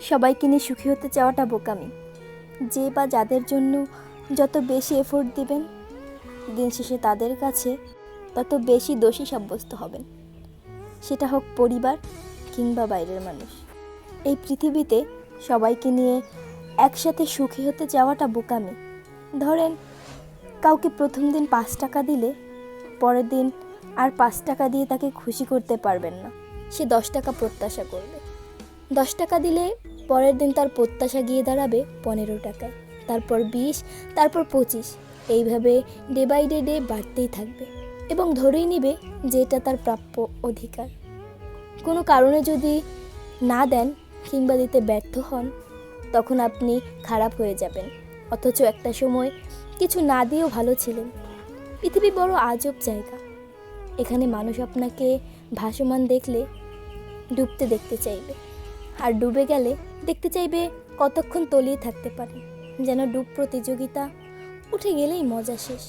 সবাইকে নিয়ে সুখী হতে চাওয়াটা বোকামি। যে বা যাদের জন্য যত বেশি এফোর্ট দিবেন, দিন শেষে তাদের কাছে তত বেশি দোষী সাব্যস্ত হবেন। সেটা হোক পরিবার কিংবা বাইরের মানুষ। এই পৃথিবীতে সবাইকে নিয়ে একসাথে সুখী হতে চাওয়াটা বোকামি। ধরেন, কাউকে প্রথম দিন পাঁচ টাকা দিলে, পরের দিন আর পাঁচ টাকা দিয়ে তাকে খুশি করতে পারবেন না। সে দশ টাকা প্রত্যাশা করবে। দশ টাকা দিলে পরের দিন তার প্রত্যাশা গিয়ে দাঁড়াবে পনেরো টাকায়। তারপর বিশ, তারপর পঁচিশ। এইভাবে ডে বাই ডে ডে বাড়তেই থাকবে এবং ধরেই নেবে যে এটা তার প্রাপ্য অধিকার। কোনো কারণে যদি না দেন কিংবা দিতে ব্যর্থ হন, তখন আপনি খারাপ হয়ে যাবেন। অথচ একটা সময় কিছু না দিয়েও ভালো ছিলেন। পৃথিবী বড় আজব জায়গা। এখানে মানুষ আপনাকে ভাসমান দেখলে ডুবতে দেখতে চাইবে। আর ডুবে গেলে দেখতে চাইবে কতক্ষণ তলিয়ে থাকতে পারে। যেন ডুব প্রতিযোগিতা উঠে গেলেই মজা শেষ।